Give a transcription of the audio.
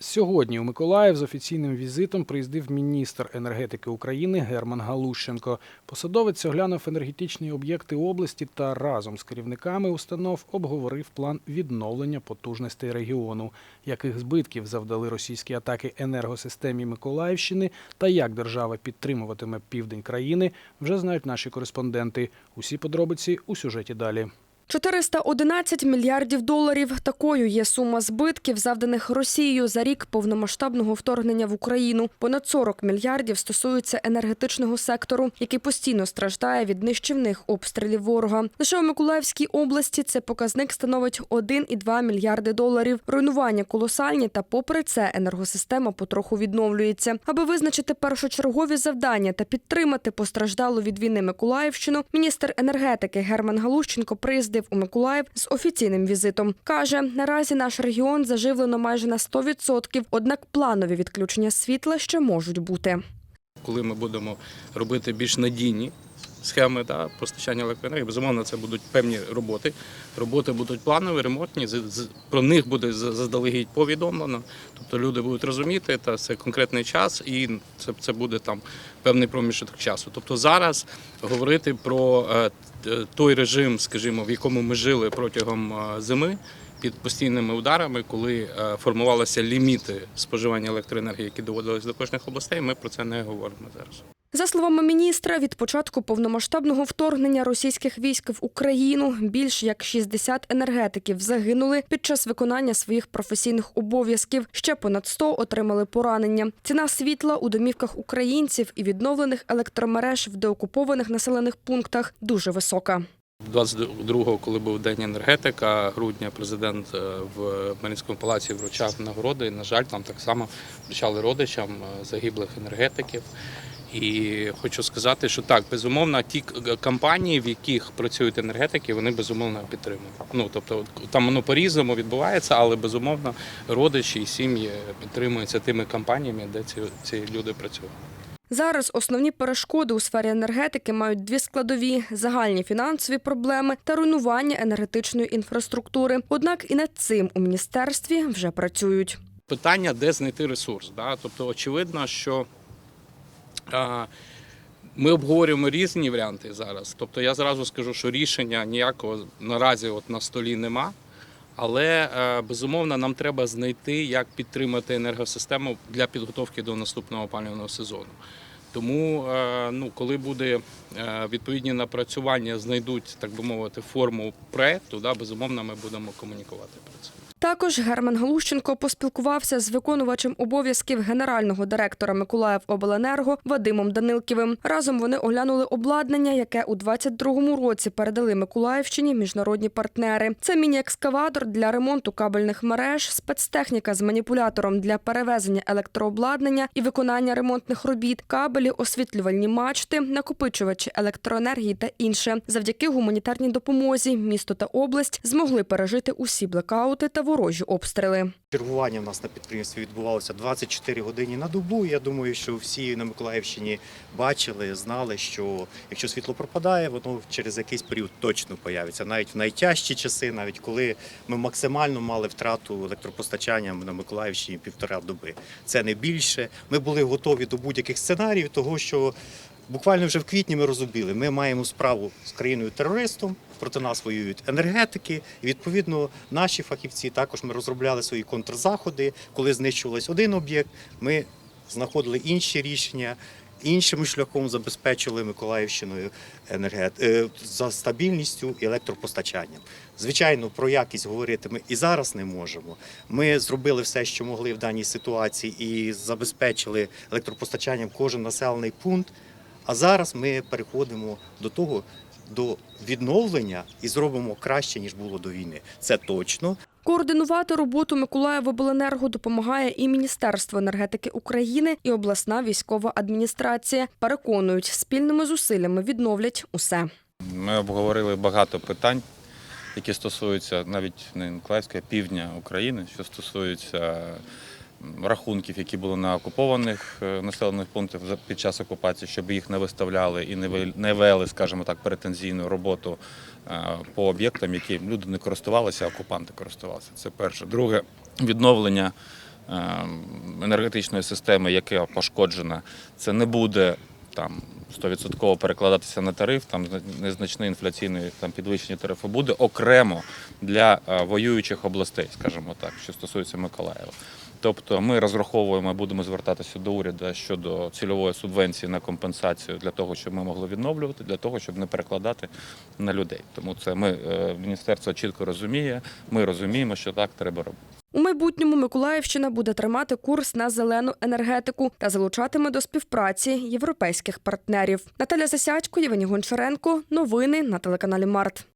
Сьогодні у Миколаїв з офіційним візитом приїздив міністр енергетики України Герман Галущенко. Посадовець оглянув енергетичні об'єкти області та разом з керівниками установ обговорив план відновлення потужностей регіону, яких збитків завдали російські атаки енергосистемі Миколаївщини та як держава підтримуватиме південь країни, вже знають наші кореспонденти. Усі подробиці у сюжеті далі. 411 мільярдів доларів. Такою є сума збитків, завданих Росією за рік повномасштабного вторгнення в Україну. Понад 40 мільярдів стосуються енергетичного сектору, який постійно страждає від нищівних обстрілів ворога. Лише у Миколаївській області це показник становить 1,2 мільярди доларів. Руйнування колосальні, та попри це енергосистема потроху відновлюється. Аби визначити першочергові завдання та підтримати постраждалу від війни Миколаївщину, міністр енергетики Герман Галущенко приїздив у Миколаїв з офіційним візитом. Каже, наразі наш регіон заживлено майже на 100%, однак планові відключення світла ще можуть бути. коли ми будемо робити більш надійні схеми да, постачання електроенергії, безумовно, це будуть певні роботи. Роботи будуть планові, ремонтні. Про них буде заздалегідь повідомлено. Тобто люди будуть розуміти, та це конкретний час, і це, це буде там певний проміжок часу. Тобто зараз говорити про е, той режим, скажімо, в якому ми жили протягом е, зими. Під постійними ударами, коли е, формувалися ліміти споживання електроенергії, які доводились до кожних областей, ми про це не говоримо зараз. За словами міністра, від початку повномасштабного вторгнення російських військ в Україну більш як 60 енергетиків загинули під час виконання своїх професійних обов'язків. Ще понад 100 отримали поранення. Ціна світла у домівках українців і відновлених електромереж в деокупованих населених пунктах дуже висока. 22-го, коли був день енергетика, грудня президент е, в Марінському палаці вручав нагороди. На жаль, там так само вручали родичам е, загиблих енергетиків. І хочу сказати, що так, безумовно, ті компанії, в яких працюють енергетики, вони безумовно підтримують. Ну тобто там воно по-різному відбувається, але безумовно родичі і сім'ї підтримуються тими компаніями, де ці, ці люди працюють. Зараз основні перешкоди у сфері енергетики мають дві складові: загальні фінансові проблеми та руйнування енергетичної інфраструктури. Однак і над цим у міністерстві вже працюють. питання, де знайти ресурс. Да? Тобто, очевидно, що ми обговорюємо різні варіанти зараз. Тобто, я зразу скажу, що рішення ніякого наразі от на столі нема. Але е, безумовно нам треба знайти, як підтримати енергосистему для підготовки до наступного опалювального сезону. Тому, е, ну, коли буде е, відповідні напрацювання, знайдуть, так би мовити, форму проекту, да, безумовно, ми будемо комунікувати про це. Також Герман Галущенко поспілкувався з виконувачем обов'язків генерального директора Миколаївобленерго Вадимом Данилківим. Разом вони оглянули обладнання, яке у 22-му році передали Миколаївщині міжнародні партнери. Це міні-екскаватор для ремонту кабельних мереж, спецтехніка з маніпулятором для перевезення електрообладнання і виконання ремонтних робіт, кабелі, освітлювальні мачти, накопичувачі електроенергії та інше. Завдяки гуманітарній допомозі місто та область змогли пережити усі блекаути та ворожі обстріли. Чергування в нас на підприємстві відбувалося 24 години на добу. Я думаю, що всі на Миколаївщині бачили, знали, що якщо світло пропадає, воно через якийсь період точно появиться. Навіть в найтяжчі часи, навіть коли ми максимально мали втрату електропостачання на Миколаївщині півтора доби. Це не більше. Ми були готові до будь-яких сценаріїв, того що. Буквально вже в квітні ми розуміли, ми маємо справу з країною терористом, проти нас воюють енергетики. Відповідно наші фахівці також ми розробляли свої контрзаходи. Коли знищувався один об'єкт, ми знаходили інші рішення. Іншим шляхом забезпечили Миколаївщиною енергет... е, за стабільністю і електропостачанням. Звичайно, про якість говорити ми і зараз не можемо. Ми зробили все, що могли в даній ситуації, і забезпечили електропостачанням кожен населений пункт. А зараз ми переходимо до того, до відновлення і зробимо краще ніж було до війни. Це точно. Координувати роботу Миколаївобленерго допомагає і Міністерство енергетики України, і обласна військова адміністрація. Переконують, спільними зусиллями відновлять усе. Ми обговорили багато питань, які стосуються навіть не Миколаївська, а півдня України, що стосуються м, рахунків, які були на окупованих е, населених пунктах під час окупації, щоб їх не виставляли і не вел- вели, скажімо так, претензійну роботу е, по об'єктам, які люди не користувалися, а окупанти користувалися. Це перше. Друге відновлення енергетичної системи, яка пошкоджена, це не буде там 100% перекладатися на тариф, там незначне інфляційне там підвищення тарифу буде окремо для е, воюючих областей, скажімо так, що стосується Миколаєва. Тобто ми розраховуємо, будемо звертатися до уряду щодо цільової субвенції на компенсацію для того, щоб ми могли відновлювати, для того, щоб не перекладати на людей. Тому це ми е, міністерство чітко розуміє. Ми розуміємо, що так треба робити. У майбутньому Миколаївщина буде тримати курс на зелену енергетику та залучатиме до співпраці європейських партнерів. Наталя Засядько, Євгеній Гончаренко. Новини на телеканалі Март.